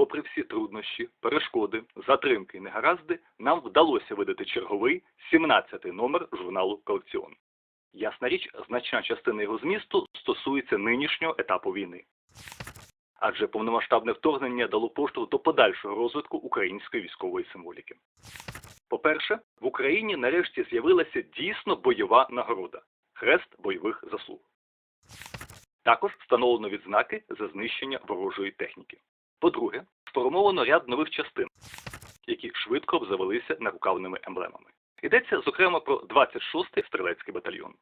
Попри всі труднощі, перешкоди, затримки і негаразди, нам вдалося видати черговий 17-й номер журналу Колекціон. Ясна річ, значна частина його змісту стосується нинішнього етапу війни. Адже повномасштабне вторгнення дало поштовх до подальшого розвитку української військової символіки. По-перше, в Україні нарешті з'явилася дійсно бойова нагорода хрест бойових заслуг. Також встановлено відзнаки за знищення ворожої техніки. По-друге, сформовано ряд нових частин, які швидко обзавелися нарукавними емблемами. Йдеться, зокрема, про 26-й стрілецький батальйон.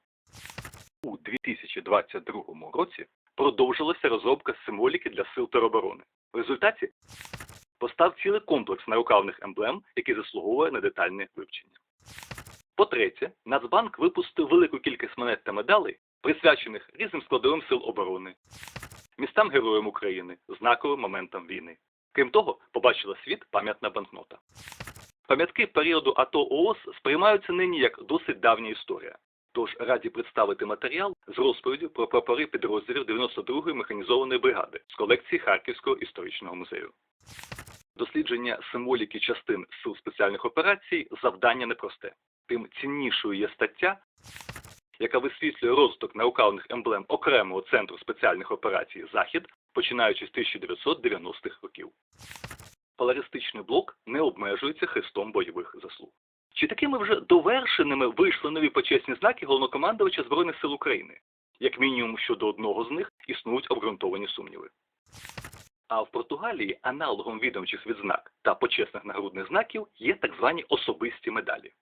У 2022 році продовжилася розробка символіки для сил тероборони. В результаті постав цілий комплекс нарукавних емблем, який заслуговує на детальне вивчення. По-третє, Нацбанк випустив велику кількість монет та медалей, присвячених різним складовим сил оборони, містам Героям України, знаковим моментам війни. Крім того, побачила світ пам'ятна банкнота. Пам'ятки періоду АТО ООС сприймаються нині як досить давня історія. Тож раді представити матеріал з розповіддю про прапори підрозділів 92-ї механізованої бригади з колекції Харківського історичного музею. Дослідження символіки частин сил спеціальних операцій завдання непросте. Тим ціннішою є стаття, яка висвітлює розвиток наукавних емблем окремого центру спеціальних операцій Захід, починаючи з 1990-х років. Поларистичний блок не обмежується хрестом бойових заслуг. Чи такими вже довершеними вийшли нові почесні знаки головнокомандувача Збройних сил України? Як мінімум щодо одного з них існують обґрунтовані сумніви. А в Португалії аналогом відомчих відзнак та почесних нагрудних знаків є так звані особисті медалі.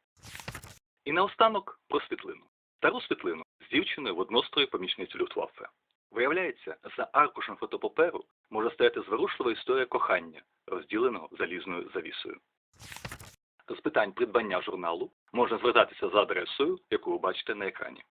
І наостанок про світлину. Стару світлину з дівчиною в однострої помічниці Люфтваффе. Виявляється, за аркушем фотопаперу може стояти зворушлива історія кохання, розділеного залізною завісою. З питань придбання журналу можна звертатися за адресою, яку ви бачите на екрані.